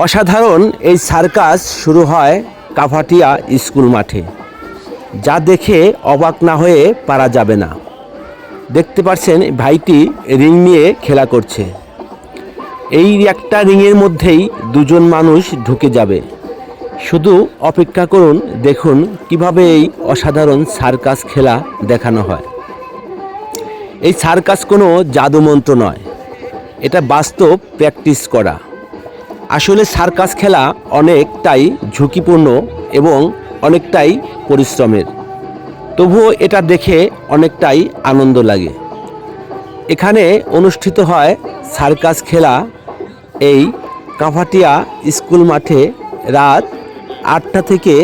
অসাধারণ এই সার্কাস শুরু হয় কাভাটিয়া স্কুল মাঠে, যা দেখে অবাক না হয়ে পারা যাবে না। দেখতে পাচ্ছেন ভাইটি রিং নিয়ে খেলা করছে। এই একটা রিংয়ের মধ্যেই দুজন মানুষ ঢুকে যাবে। শুধু অপেক্ষা করুন, দেখুন কীভাবে এই অসাধারণ সার্কাস খেলা দেখানো হয়। এই সার্কাস কোনো জাদুমন্ত্র নয়, এটা বাস্তব প্র্যাকটিস করা। আসলে সার্কাস খেলা অনেকটাই ঝুঁকিপূর্ণ এবং অনেকটাই পরিশ্রমের। তবুও এটা দেখে অনেকটাই আনন্দ লাগে। এখানে অনুষ্ঠিত হয় সার্কাস খেলা এই কাভাটিয়া স্কুল মাঠে রাত আটটা থেকে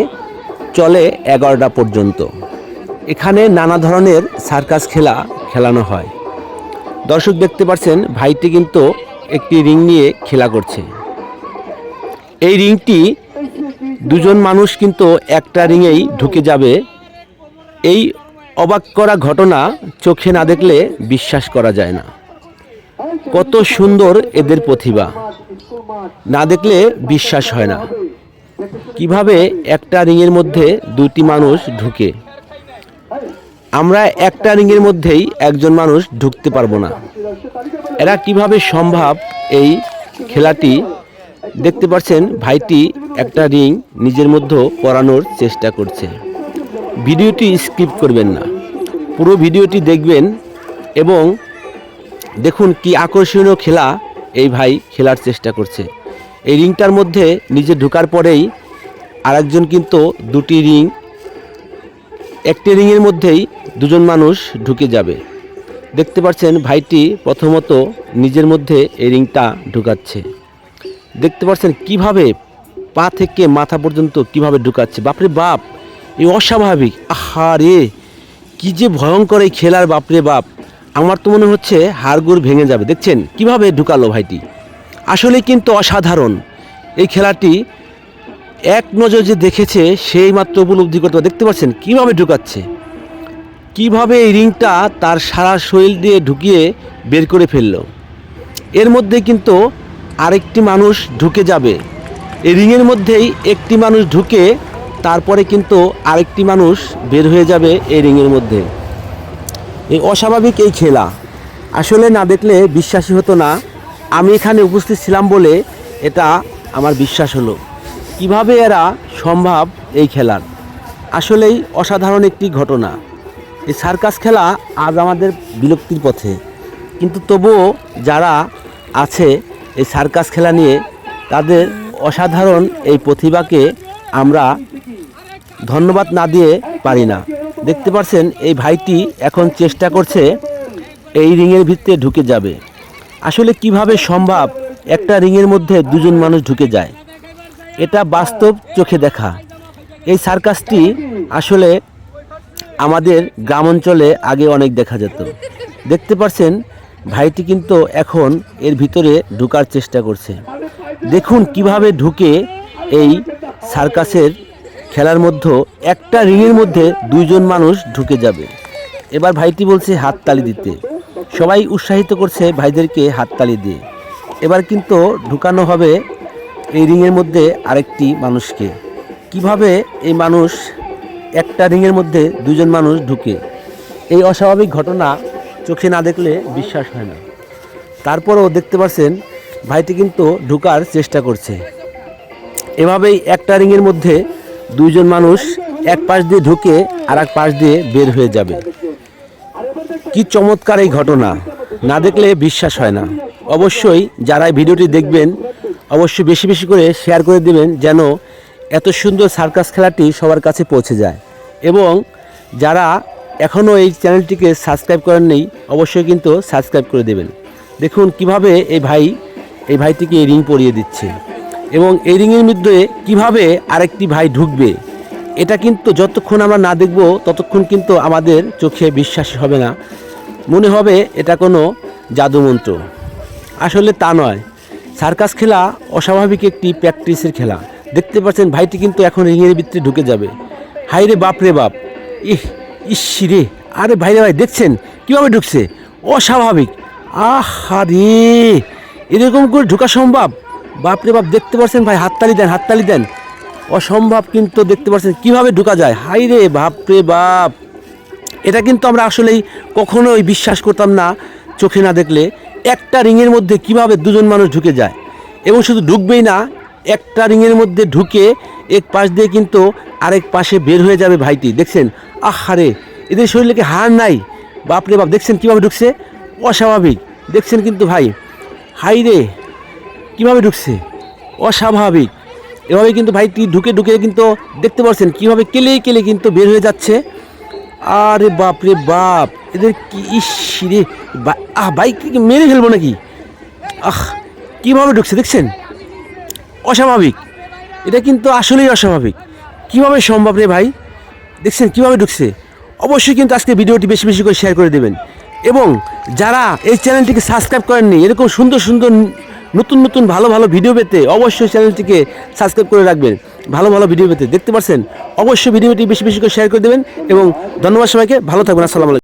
চলে এগারোটা পর্যন্ত। এখানে নানা ধরনের সার্কাস খেলা খেলানো হয়। দর্শক দেখতে পাচ্ছেন ভাইটি কিন্তু একটি রিং নিয়ে খেলা করছে। এই রিংটি দুজন মানুষ কিন্তু একটা রিংয়েই ঢুকে যাবে। এই অবাক করা ঘটনা চোখে না দেখলে বিশ্বাস করা যায় না। কত সুন্দর এদের প্রতিভা। না দেখলে বিশ্বাস হয় না। কীভাবে একটা রিংয়ের মধ্যে দুটি মানুষ ঢুকে? আমরা একটা রিংয়ের মধ্যেই একজন মানুষ ঢুকতে পারব না। এরা কীভাবে সম্ভব এই খেলাটি দেখতে পাচ্ছেন ভাইটি একটা রিং নিজের মধ্যে পরানোর চেষ্টা করছে। ভিডিওটি স্কিপ করবেন না। পুরো ভিডিওটি দেখবেন এবং দেখুন কি আকর্ষণীয় খেলা এই ভাই খেলার চেষ্টা করছে। এই রিংটার মধ্যে নিজে ঢোকার পরেই আরেকজন কিন্তু দুটি রিং, একটি রিংয়ের মধ্যেই দুজন মানুষ ঢুকে যাবে। দেখতে পাচ্ছেন ভাইটি প্রথমত নিজের মধ্যে এই রিংটা ঢুকাচ্ছে। দেখতে পাচ্ছেন কীভাবে পা থেকে মাথা পর্যন্ত কীভাবে ঢুকাচ্ছে। বাপরে বাপ এই অস্বাভাবিক। আহা রে, কী যে ভয়ঙ্কর এই খেলার বাপরে বাপ। আমার তো মনে হচ্ছে হাড়গুড় ভেঙে যাবে। দেখছেন কীভাবে ঢুকালো ভাইটি। আসলে কিন্তু অসাধারণ। এই খেলাটি এক নজর যে দেখেছে, সেই মাত্র উপলব্ধি করতে দেখতে পাচ্ছেন কীভাবে ঢুকাচ্ছে। কীভাবে এই রিংটা তার সারা শরীর দিয়ে ঢুকিয়ে বের করে ফেলল। এর মধ্যে কিন্তু আরেকটি মানুষ ঢুকে যাবে। এই রিংয়ের মধ্যেই একটি মানুষ ঢুকে, তারপরে কিন্তু আরেকটি মানুষ বের হয়ে যাবে এই রিংয়ের মধ্যে। এই অস্বাভাবিক এই খেলা। আসলে না দেখলে বিশ্বাসী হতো না। আমি এখানে উপস্থিত ছিলাম বলে এটা আমার বিশ্বাস হলো। কীভাবে এরা সম্ভব এই খেলার? আসলেই অসাধারণ একটি ঘটনা। এই সার্কাস খেলা আজ আমাদের বিলুপ্তির পথে। কিন্তু তবুও যারা আছে এই সার্কাস খেলা নিয়ে তাদের অসাধারণ এই প্রতিভাকে আমরা ধন্যবাদ না দিয়ে পারি না। দেখতে পাচ্ছেন এই ভাইটি এখন চেষ্টা করছে এই রিংয়ের ভিতরে ঢুকে যাবে। আসলে কীভাবে সম্ভব একটা রিংয়ের মধ্যে দুজন মানুষ ঢুকে যায়? এটা বাস্তব চোখে দেখা। এই সার্কাসটি আসলে আমাদের গ্রাম অঞ্চলে আগে অনেক দেখা যেত। দেখতে পাচ্ছেন ভাইটি কিন্তু এখন এর ভিতরে ঢুকার চেষ্টা করছে। দেখুন কীভাবে ঢুকে এই সার্কাসের খেলার মধ্যে একটা রিংয়ের মধ্যে দুইজন মানুষ ঢুকে যাবে। এবার ভাইটি বলছে হাততালি দিতে। সবাই উৎসাহিত করছে ভাইদেরকে হাততালি দিয়ে। এবার কিন্তু ঢুকানো হবে এই রিংয়ের মধ্যে আরেকটি মানুষকে। কীভাবে এই মানুষ একটা রিংয়ের মধ্যে দুজন মানুষ ঢুকে? এই অস্বাভাবিক ঘটনা চোখে না দেখলে বিশ্বাস হয় না। তারপরেও দেখতে পাচ্ছেন ভাইটি কিন্তু ঢুকার চেষ্টা করছে। এভাবেই একটা রিংয়ের মধ্যে দুইজন মানুষ এক পাশ দিয়ে ঢুকে আর এক পাশ দিয়ে বের হয়ে যাবে। কি চমৎকার এই ঘটনা। না দেখলে বিশ্বাস হয় না। অবশ্যই যারা ভিডিওটি দেখবেন, অবশ্যই বেশি বেশি করে শেয়ার করে দেবেন যেন এত সুন্দর সার্কাস খেলাটি সবার কাছে পৌঁছে যায়। এবং যারা এখনও এই চ্যানেলটিকে সাবস্ক্রাইব করেন নেই, অবশ্যই কিন্তু সাবস্ক্রাইব করে দেবেন। দেখুন কীভাবে এই ভাই, এই ভাইটিকে এই রিং পরিয়ে দিচ্ছে এবং এই রিংয়ের মধ্যে কীভাবে আরেকটি ভাই ঢুকবে, এটা কিন্তু যতক্ষণ আমরা না দেখব, ততক্ষণ কিন্তু আমাদের চোখে বিশ্বাস হবে না। মনে হবে এটা কোনো জাদুমন্ত্র। আসলে তা নয়। সার্কাস খেলা অস্বাভাবিক একটি প্র্যাকটিসের খেলা। দেখতে পাচ্ছেন ভাইটি কিন্তু এখন রিংয়ের ভিতরে ঢুকে যাবে। হাই রে বাপ রে বাপ। ইহ! ইসি রে, আরে ভাইরে ভাই, দেখছেন? কীভাবে ঢুকছে? অস্বাভাবিক। আহা রে, এরকম করে ঢুকা সম্ভব? বাপরে বাপ, দেখতে পাচ্ছেন ভাই, হাততালি দেন হাততালি দেন। অসম্ভব কিন্তু দেখতে পাচ্ছেন কীভাবে ঢুকা যায়। হাই রে বাপরে বাপ। এটা কিন্তু আমরা আসলেই কখনোই বিশ্বাস করতাম না, চোখে না দেখলে। একটা রিংয়ের মধ্যে কীভাবে দুজন মানুষ ঢুকে যায়। এবং শুধু ঢুকবেই না, একটা রিংয়ের মধ্যে ঢুকে এক পাশ দিয়ে কিন্তু আরেক পাশে বের হয়ে যাবে ভাইটি, দেখছেন? আহ আহারে, এদের শরীরে কি হার নাই? বাপরে বাপ, দেখছেন কীভাবে ঢুকছে? অস্বাভাবিক, দেখছেন কিন্তু ভাই। হাই রে, কীভাবে ঢুকছে? অস্বাভাবিক। এভাবে কিন্তু ভাইটি ঢুকে ঢুকে কিন্তু দেখতে পাচ্ছেন কীভাবে কেলে কেলে কিন্তু বের হয়ে যাচ্ছে। আরে বাপ রে বাপ, এদের কি ইস রে আহ বাইক মেরে ফেলব নাকি? আহ, কীভাবে ঢুকছে, দেখছেন? অস্বাভাবিক। এটা কিন্তু আসলেই অস্বাভাবিক। কীভাবে সম্ভব রে ভাই? দেখছেন কীভাবে ঢুকছে? অবশ্যই কিন্তু আজকে ভিডিওটি বেশি বেশি করে শেয়ার করে দেবেন। এবং যারা এই চ্যানেলটিকে সাবস্ক্রাইব করেননি, এরকম সুন্দর সুন্দর নতুন নতুন ভালো ভালো ভিডিও পেতে অবশ্যই চ্যানেলটিকে সাবস্ক্রাইব করে রাখবেন। ভালো ভালো ভিডিও পেতে। দেখতে পাচ্ছেন? অবশ্যই ভিডিওটি বেশি বেশি করে শেয়ার করে দেবেন। এবং ধন্যবাদ সবাইকে। ভালো থাকবেন। আসসালামু